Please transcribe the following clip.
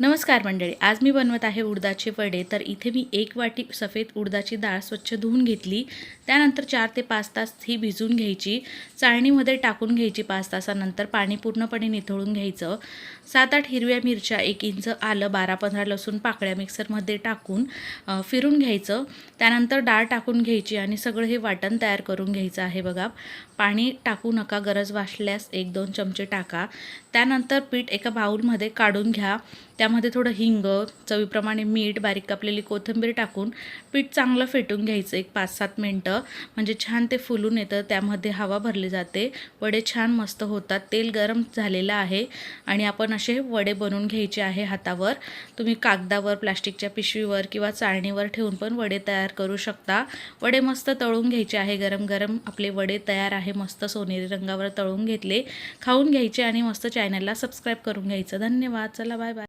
नमस्कार मंडळी आज मी बनवत आहे उडदाचे वडे. तर इथे मी एक वाटी सफेद उडदाची डाळ स्वच्छ धुवून घेतली. त्यानंतर चार ते पाच तास ही भिजून घ्यायची. चाळणीमध्ये टाकून घ्यायची पाच तासानंतर पाणी पूर्णपणे निथळून घ्यायचं. सात आठ हिरव्या मिरच्या एक इंच आलं बारा पंधरा लसूण पाकळ्या मिक्सरमध्ये टाकून फिरून घ्यायचं. त्यानंतर डाळ टाकून घ्यायची आणि सगळं हे वाटण तयार करून घ्यायचं आहे बघा. पाणी टाकू नका गरज वाटल्यास एक दोन चमचे टाका. त्यानंतर पीठ एका बाऊलमध्ये काढून घ्या. त्या त्यामध्ये थोडं हिंग चवीप्रमाणे मीठ बारीक कापलेली कोथिंबीर टाकून पीठ चांगलं फेटून घ्यायचं एक पाच सात मिनटं. म्हणजे छान ते फुलून येतं त्यामध्ये हवा भरली जाते. वडे छान मस्त होतात. तेल गरम झालेलं आहे आणि आपण असे वडे बनवून घ्यायचे आहे हातावर. तुम्ही कागदावर प्लास्टिकच्या पिशवीवर किंवा चाळणीवर ठेवून पण वडे तयार करू शकता. वडे मस्त तळून घ्यायचे आहे. गरम गरम आपले वडे तयार आहे. मस्त सोनेरी रंगावर तळून घेतले. खाऊन घ्यायचे आणि मस्त चॅनलला सबस्क्राईब करून घ्यायचं. धन्यवाद. चला बाय बाय